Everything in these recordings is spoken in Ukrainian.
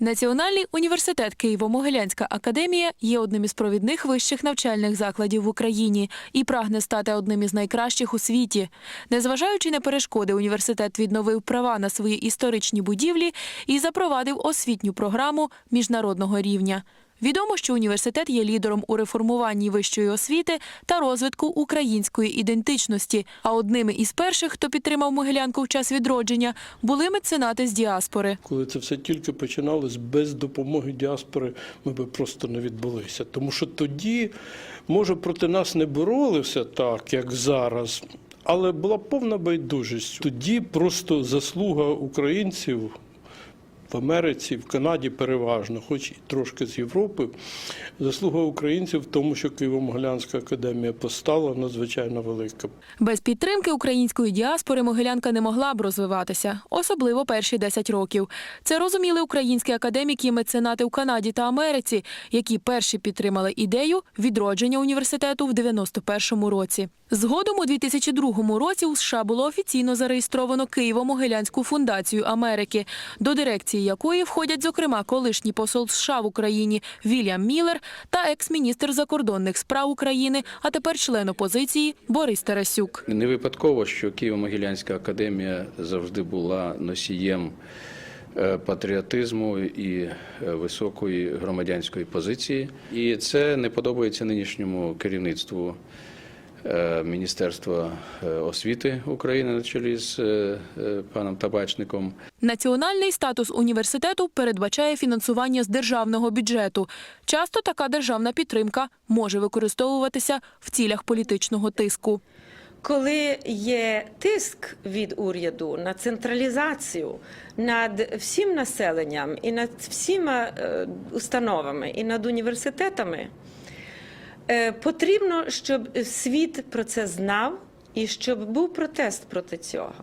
Національний університет Києво-Могилянська академія є одним із провідних вищих навчальних закладів в Україні і прагне стати одним із найкращих у світі. Незважаючи на перешкоди, університет відновив права на свої історичні будівлі і запровадив освітню програму міжнародного рівня. Відомо, що університет є лідером у реформуванні вищої освіти та розвитку української ідентичності. А одними із перших, хто підтримав Могилянку в час відродження, були меценати з діаспори. Коли це все тільки починалось без допомоги діаспори, ми би просто не відбулися. Тому що тоді, може, проти нас не боролися так, як зараз, але була повна байдужість. Тоді просто заслуга українців. Америці, в Канаді переважно, хоч і трошки з Європи, заслуга українців в тому, що Києво-Могилянська академія постала надзвичайно велика. Без підтримки української діаспори Могилянка не могла б розвиватися, особливо перші 10 років. Це розуміли українські академіки і меценати в Канаді та Америці, які перші підтримали ідею відродження університету в 91-му році. Згодом у 2002 році у США було офіційно зареєстровано Києво-Могилянську фундацію Америки, до дирекції якої входять, зокрема, колишній посол США в Україні Вільям Міллер та екс-міністр закордонних справ України, а тепер член опозиції Борис Тарасюк. Не випадково, що Києво-Могилянська академія завжди була носієм е, патріотизму і е, високої громадянської позиції. І це не подобається нинішньому керівництву Міністерства е, освіти України на чолі з е, е, паном Табачником. Національний статус університету передбачає фінансування з державного бюджету. Часто така державна підтримка може використовуватися в цілях політичного тиску. Коли є тиск від уряду на централізацію над всім населенням і над всіма е, установами, і над університетами, е, потрібно, щоб світ про це знав і щоб був протест проти цього.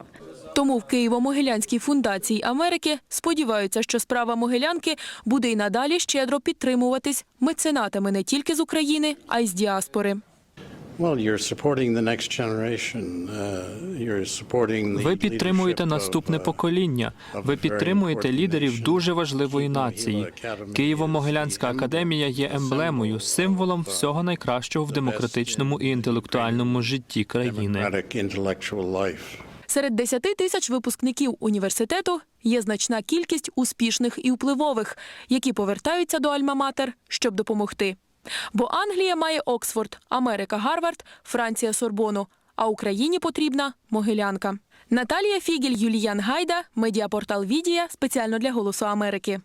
Тому в Києво-Могилянській фундації Америки сподіваються, що справа Могилянки буде й надалі щедро підтримуватись меценатами не тільки з України, а й з діаспори. Well, you're supporting the next generation. Uh, you're supporting the Ви підтримуєте наступне uh, покоління. Ви підтримуєте лідерів дуже важливої нації. Києво-Могилянська академія є емблемою, символом всього найкращого в демократичному і інтелектуальному житті країни. democratic intellectual life. Серед 10 тисяч випускників університету є значна кількість успішних і впливових, які повертаються до Альма-Матер, щоб допомогти. Бо Англія має Оксфорд, Америка Гарвард, Франція Сорбону, а Україні потрібна Могилянка. Наталія Фігель, Юліян Гайда, медіапортал Відія спеціально для Голосу Америки.